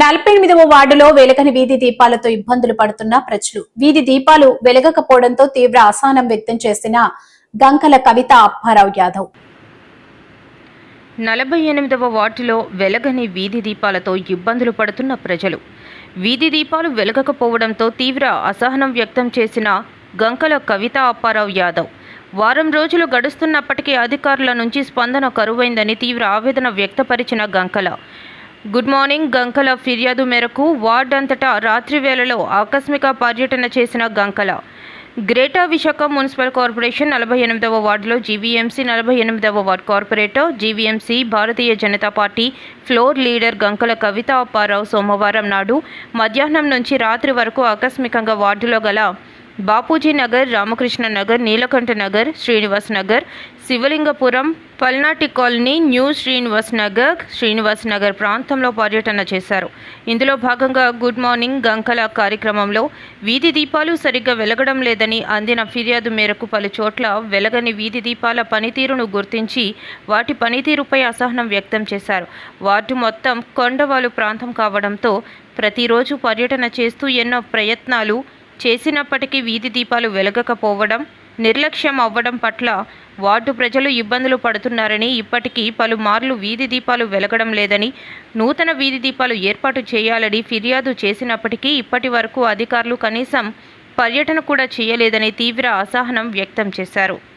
నలభై ఎనిమిదవ వార్డులో వెలగని వీధి దీపాలతో ఇబ్బందులు పడుతున్న ప్రజలు. వీధి దీపాలు వెలగకపోవడంతో తీవ్ర అసహనం వ్యక్తం చేసిన గంకల కవిత అప్పారావు యాదవ్. నలభై ఎనిమిదవ వార్డులో వెలగని వీధి దీపాలతో ఇబ్బందులు పడుతున్న ప్రజలు. వీధి దీపాలు వెలగకపోవడంతో తీవ్ర అసహనం వ్యక్తం చేసిన గంకల కవిత అప్పారావు యాదవ్. వారం రోజులు గడుస్తున్నప్పటికీ అధికారుల నుంచి స్పందన కరువైందని తీవ్ర ఆవేదన వ్యక్తపరిచిన గంకల. Good morning Gankala. ఫిర్యాదు మేరకు వార్డ్ అంతటా రాత్రి వేళలో ఆకస్మిక పర్యటన చేసిన Gankala. Greater Visakha municipal corporation నలభై ఎనిమిదవ వార్డులో జీవీఎంసీ నలభై ఎనిమిదవ ward corporator GVMC Bharatiya Janata party floor leader Gankala Kavitha Apparao సోమవారం నాడు మధ్యాహ్నం నుంచి రాత్రి వరకు ఆకస్మికంగా వార్డులో గల బాపూజీ నగర్ రామకృష్ణ నగర్ నీలకంఠ నగర్ శ్రీనివాస్ నగర్ శివలింగపురం పల్నాటి కాలనీ న్యూ శ్రీనివాస్ నగర్ శ్రీనివాస్ నగర్ ప్రాంతంలో పర్యటన చేశారు. ఇందులో భాగంగా గుడ్ మార్నింగ్ గంకల కార్యక్రమంలో వీధి దీపాలు సరిగ్గా వెలగడం లేదని అందిన ఫిర్యాదు మేరకు పలు చోట్ల వెలగని వీధి దీపాల పనితీరును గుర్తించి వాటి పనితీరుపై అసహనం వ్యక్తం చేశారు. వార్డు మొత్తం కొండవాలు ప్రాంతం కావడంతో ప్రతిరోజు పర్యటన చేస్తూ ఎన్నో ప్రయత్నాలు చేసినప్పటికీ వీధి దీపాలు వెలగకపోవడం నిర్లక్ష్యం అవ్వడం పట్ల వార్డు ప్రజలు ఇబ్బందులు పడుతున్నారని ఇప్పటికీ పలుమార్లు వీధి దీపాలు వెలగడం లేదని నూతన వీధి దీపాలు ఏర్పాటు చేయాలని ఫిర్యాదు చేసినప్పటికీ ఇప్పటి వరకు అధికారులు కనీసం పర్యటన కూడా చేయలేదని తీవ్ర అసహనం వ్యక్తం చేశారు.